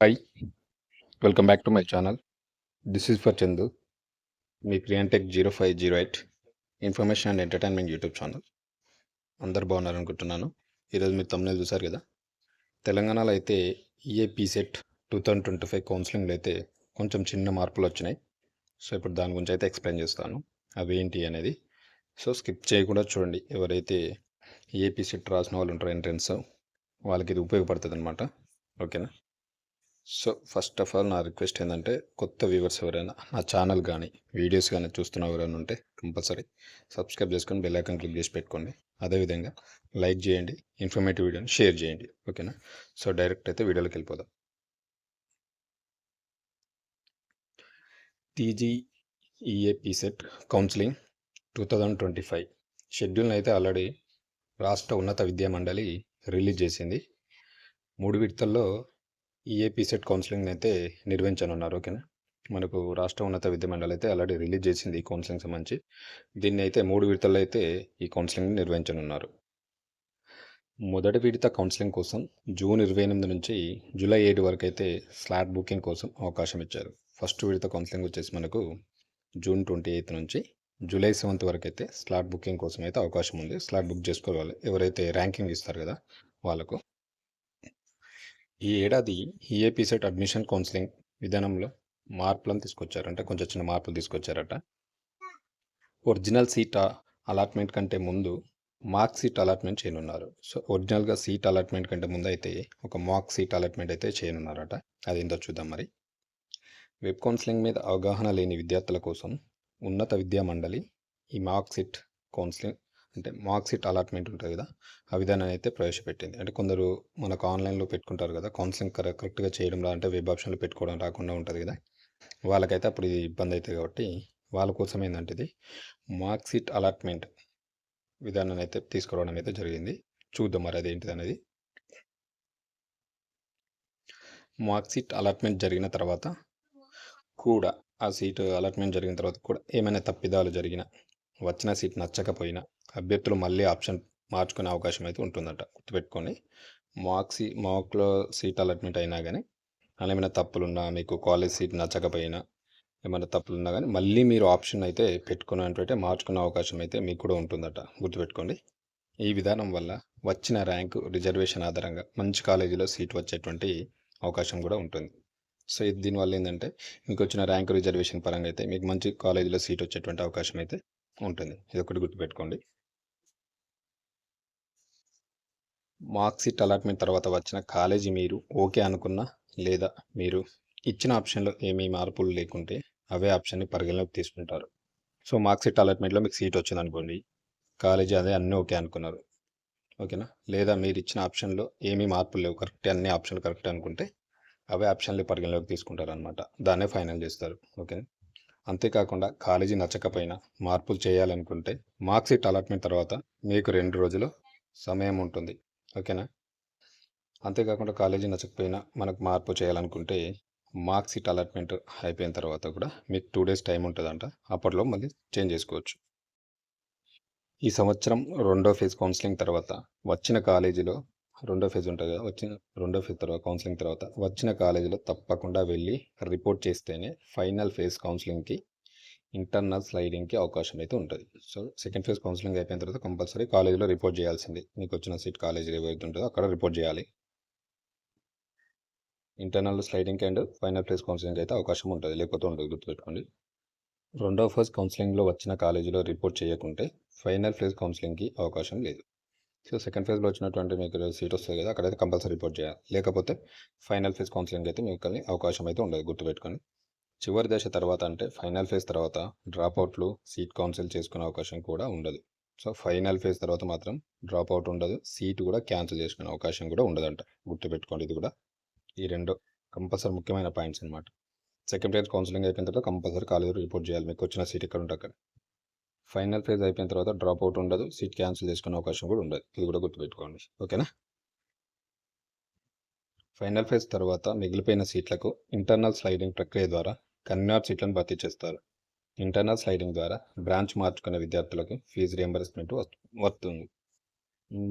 Hi welcome back to my channel this is for Chandu me ప్రియాంటెక్ zero five zero eight information and entertainment YouTube channel అందరు బాగున్నారనుకుంటున్నాను ఈరోజు మీరు తమ్ముళ్ళు చూసారు కదా? తెలంగాణలో అయితే EAP CET two thousand twenty five కౌన్సిలింగ్లో అయితే కొంచెం చిన్న మార్పులు వచ్చినాయి. సో ఇప్పుడు దాని గురించి అయితే ఎక్స్ప్లెయిన్ చేస్తాను. అవి ఏంటి అనేది. సో స్కిప్ చేయకుండా చూడండి. ఎవరైతే ఈఏపీ సెట్ రాసిన వాళ్ళు ఉంటారో ఎంట్రన్స్ వాళ్ళకి ఇది ఉపయోగపడుతుంది అనమాట ఓకేనా? సో ఫస్ట్ ఆఫ్ ఆల్ నా రిక్వెస్ట్ ఏంటంటే కొత్త వ్యూవర్స్ ఎవరైనా నా ఛానల్ కానీ వీడియోస్ కానీ చూస్తున్న ఎవరైనా ఉంటే కంపల్సరీ సబ్స్క్రైబ్ చేసుకొని బెల్ ఐకాన్ క్లిక్ చేసి పెట్టుకోండి. అదేవిధంగా లైక్ చేయండి ఇన్ఫర్మేటివ్ వీడియోని షేర్ చేయండి. ఓకేనా సో డైరెక్ట్ అయితే వీడియోలోకి వెళ్ళిపోదాం. TGEAP CET counselling two thousand twenty five షెడ్యూల్ని అయితే ఆల్రెడీ రాష్ట్ర ఉన్నత విద్యా మండలి రిలీజ్ చేసింది. మూడు విడతల్లో ఈఏపీసెట్ కౌన్సిలింగ్ అయితే నిర్వహించనున్నారు ఓకేనా? మనకు రాష్ట్ర ఉన్నత విద్యా మండలి అయితే ఆల్రెడీ రిలీజ్ చేసింది ఈ కౌన్సిలింగ్ సంబంధించి. దీన్ని అయితే మూడు విడతల్లో అయితే ఈ కౌన్సిలింగ్ నిర్వహించనున్నారు. మొదటి విడత కౌన్సిలింగ్ కోసం జూన్ ఇరవై ఎనిమిది నుంచి జూలై ఏడు వరకు అయితే స్లాట్ బుకింగ్ కోసం అవకాశం ఇచ్చారు. ఫస్ట్ విడత కౌన్సిలింగ్ వచ్చేసి మనకు జూన్ ట్వంటీ ఎయిత్ నుంచి జూలై సెవెంత్ వరకు అయితే స్లాట్ బుకింగ్ కోసం అయితే అవకాశం ఉంది. స్లాట్ బుక్ చేసుకోవాలి. ఎవరైతే ర్యాంకింగ్ ఇస్తారు కదా వాళ్ళకు. ఈ ఏడాది ఈఏపీసెట్ అడ్మిషన్ కౌన్సిలింగ్ విధానంలో మార్పులను తీసుకొచ్చారంట కొంచెం చిన్న మార్పులు తీసుకొచ్చారట. ఒరిజినల్ సీట్ అలాట్మెంట్ కంటే ముందు మార్క్ సీట్ అలాట్మెంట్ చేయనున్నారు. సో ఒరిజినల్గా సీట్ అలాట్మెంట్ కంటే ముందు అయితే ఒక మార్క్ సీట్ అలాట్మెంట్ అయితే చేయనున్నారట. అది ఏంటో చూద్దాం మరి. వెబ్ కౌన్సిలింగ్ మీద అవగాహన లేని విద్యార్థుల కోసం ఉన్నత విద్యా మండలి ఈ మార్క్ సీట్ కౌన్సిలింగ్ అంటే మార్క్సీట్ అలాట్మెంట్ ఉంటుంది కదా ఆ విధానాన్ని అయితే ప్రవేశపెట్టింది. అంటే కొందరు మనకు ఆన్లైన్లో పెట్టుకుంటారు కదా కౌన్సిలింగ్ కరె కరెక్ట్గా చేయడం రా అంటే వెబ్ ఆప్షన్లో పెట్టుకోవడం రాకుండా ఉంటుంది కదా వాళ్ళకైతే అప్పుడు ఇది ఇబ్బంది అవుతుంది కాబట్టి వాళ్ళ కోసం ఏంటంటే ఇది మార్క్సీట్ అలాట్మెంట్ విధానాన్ని అయితే తీసుకురావడం అయితే జరిగింది. చూద్దాం మరి అదేంటిది అనేది. మార్క్సీట్ అలాట్మెంట్ జరిగిన తర్వాత కూడా ఆ సీటు అలాట్మెంట్ జరిగిన తర్వాత కూడా ఏమైనా తప్పిదాలు జరిగినా వచ్చిన సీట్ నచ్చకపోయినా అభ్యర్థులు మళ్ళీ ఆప్షన్ మార్చుకునే అవకాశం అయితే ఉంటుందట. గుర్తుపెట్టుకొని మార్క్స్ మార్క్లో సీట్ అలాట్మెంట్ అయినా కానీ అలా ఏమైనా తప్పులున్నా మీకు కాలేజ్ సీట్ నచ్చకపోయినా ఏమైనా తప్పులున్నా కానీ మళ్ళీ మీరు ఆప్షన్ అయితే పెట్టుకున్నట్లయితే మార్చుకునే అవకాశం అయితే మీకు కూడా ఉంటుందట. గుర్తుపెట్టుకోండి. ఈ విధానం వల్ల వచ్చిన ర్యాంకు రిజర్వేషన్ ఆధారంగా మంచి కాలేజీలో సీట్ వచ్చేటువంటి అవకాశం కూడా ఉంటుంది. సో ఇది దీనివల్ల ఏంటంటే మీకు వచ్చిన ర్యాంకు రిజర్వేషన్ పరంగా అయితే మీకు మంచి కాలేజీలో సీట్ వచ్చేటువంటి అవకాశం అయితే ఉంటుంది. ఇది ఒకటి గుర్తుపెట్టుకోండి. మార్క్షీట్ అలాట్మెంట్ తర్వాత వచ్చిన కాలేజీ మీరు ఓకే అనుకున్నా లేదా మీరు ఇచ్చిన ఆప్షన్లో ఏమీ మార్పులు లేకుంటే అవే ఆప్షన్ని పరిగణలోకి తీసుకుంటారు. సో మార్క్షీట్ అలాట్మెంట్లో మీకు సీట్ వచ్చింది అనుకోండి. కాలేజీ అదే అన్నీ ఓకే అనుకున్నారు. ఓకేనా? లేదా మీరు ఇచ్చిన ఆప్షన్లో ఏమీ మార్పులు లేవు. కరెక్ట్ అన్ని ఆప్షన్లు కరెక్ట్ అనుకుంటే అవే ఆప్షన్లు పరిగణలోకి తీసుకుంటారు అనమాట దాన్నే ఫైనల్ చేస్తారు. ఓకే అంతేకాకుండా కాలేజీ నచ్చకపోయినా మార్పులు చేయాలనుకుంటే మార్క్షీట్ అలాట్మెంట్ తర్వాత మీకు రెండు రోజులు సమయం ఉంటుంది. ఓకేనా? అంతేకాకుండా కాలేజీ నచ్చకపోయినా మనకు మార్పు చేయాలనుకుంటే మార్క్ సీట్ అలాట్మెంట్ అయిపోయిన తర్వాత కూడా మీకు టూ డేస్ టైం ఉంటుందంట. అప్పట్లో మళ్ళీ చేంజ్ చేసుకోవచ్చు. ఈ సంవత్సరం రెండో ఫేజ్ కౌన్సిలింగ్ తర్వాత వచ్చిన కాలేజీలో రెండో ఫేజ్ ఉంటుంది కదా వచ్చిన రెండో ఫేజ్ తర్వాత కౌన్సిలింగ్ తర్వాత వచ్చిన కాలేజీలో తప్పకుండా వెళ్ళి రిపోర్ట్ చేస్తేనే ఫైనల్ ఫేజ్ కౌన్సిలింగ్కి ఇంటర్నల్ స్లైడింగ్కి అవకాశం అయితే ఉంటుంది. సో సెకండ్ ఫేజ్ కౌన్సిలింగ్ అయిపోయిన తర్వాత కంపల్సరీ కాలేజీలో రిపోర్ట్ చేయాల్సింది. మీకు వచ్చిన సీట్ కాలేజీలో ఏవైతే ఉంటుందో అక్కడ రిపోర్ట్ చేయాలి. Internal sliding and final phase counselling అయితే అవకాశం ఉంటుంది. లేకపోతే ఉండదు గుర్తుపెట్టుకోండి. రెండో ఫేజ్ కౌన్సిలింగ్లో వచ్చిన కాలేజీలో రిపోర్ట్ చేయకుంటే ఫైనల్ ఫేజ్ కౌన్సిలింగ్కి అవకాశం లేదు. సో సెకండ్ ఫేజ్లో వచ్చినటువంటి మీకు సీట్ వస్తుంది కదా అక్కడైతే కంపల్సరీ రిపోర్ట్ చేయాలి. లేకపోతే ఫైనల్ ఫేజ్ కౌన్సిలింగ్ అయితే మీకు అవకాశం అయితే ఉండదు గుర్తుపెట్టుకొని చివరి దశ తర్వాత అంటే ఫైనల్ ఫేజ్ తర్వాత డ్రాప్ అవుట్లు సీట్ కౌన్సిల్ చేసుకునే అవకాశం కూడా ఉండదు. సో ఫైనల్ ఫేజ్ తర్వాత మాత్రం డ్రాప్ అవుట్ ఉండదు. సీట్ కూడా క్యాన్సిల్ చేసుకునే అవకాశం కూడా ఉండదంట. గుర్తుపెట్టుకోండి ఇది కూడా. ఈ రెండు కంపల్సరీ ముఖ్యమైన పాయింట్స్ అనమాట సెకండ్ ఇయర్ కౌన్సిలింగ్ అయిపోయిన తర్వాత కంపల్సరీ కాలేజీలో రిపోర్ట్ చేయాలి. మీకు వచ్చిన సీట్ ఎక్కడ ఉంటే అక్కడ. ఫైనల్ ఫేజ్ అయిపోయిన తర్వాత డ్రాప్ అవుట్ ఉండదు. సీట్ క్యాన్సిల్ చేసుకునే అవకాశం కూడా ఉండదు. ఇది కూడా గుర్తుపెట్టుకోండి. ఓకేనా ఫైనల్ ఫేజ్ తర్వాత మిగిలిపోయిన సీట్లకు ఇంటర్నల్ స్లైడింగ్ ప్రక్రియ ద్వారా కన్వీనర్ సీట్లను భర్తీ చేస్తారు. ఇంటర్నల్ స్లైడింగ్ ద్వారా బ్రాంచ్ మార్చుకునే విద్యార్థులకు ఫీజు రియంబర్స్మెంట్ వస్తుంది.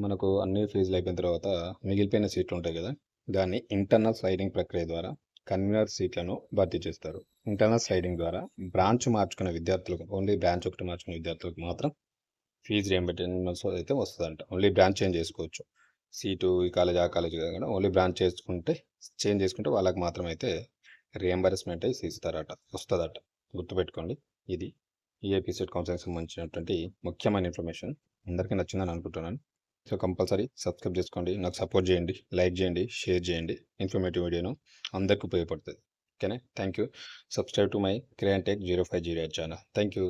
మనకు అన్ని ఫీజులు అయిపోయిన తర్వాత మిగిలిపోయిన సీట్లు ఉంటాయి కదా దాన్ని ఇంటర్నల్ స్లైడింగ్ ప్రక్రియ ద్వారా కన్వీనర్ సీట్లను భర్తీ చేస్తారు. ఇంటర్నల్ స్లైడింగ్ ద్వారా బ్రాంచ్ మార్చుకున్న విద్యార్థులకు ఓన్లీ బ్రాంచ్ ఒకటి మార్చుకున్న విద్యార్థులకు మాత్రం ఫీజు రియంబర్స్మెంట్స్ అయితే వస్తుందంట. ఓన్లీ బ్రాంచ్ చేంజ్ చేసుకోవచ్చు. సీటు ఈ కాలేజ్ ఆ కాలేజ్ కాకుండా ఓన్లీ బ్రాంచ్ చేసుకుంటే చేంజ్ చేసుకుంటే వాళ్ళకి మాత్రం అయితే రియంబర్స్మెంట్ అయితే ఇస్తారట వస్తుందట. గుర్తుపెట్టుకోండి ఇది ఈ ఎపిసోడ్ కౌన్సిలింగ్ సంబంధించినటువంటి ముఖ్యమైన ఇన్ఫర్మేషన్ అందరికీ నచ్చిందని అనుకుంటున్నాను. సో కంపల్సరీ సబ్స్క్రైబ్ చేసుకోండి. నాకు సపోర్ట్ చేయండి లైక్ చేయండి షేర్ చేయండి. ఇన్ఫర్మేటివ్ వీడియోను అందరికీ ఉపయోగపడుతుంది. ఓకేనా? Thank you subscribe to my Kriyantech zero five zero eight channel thank you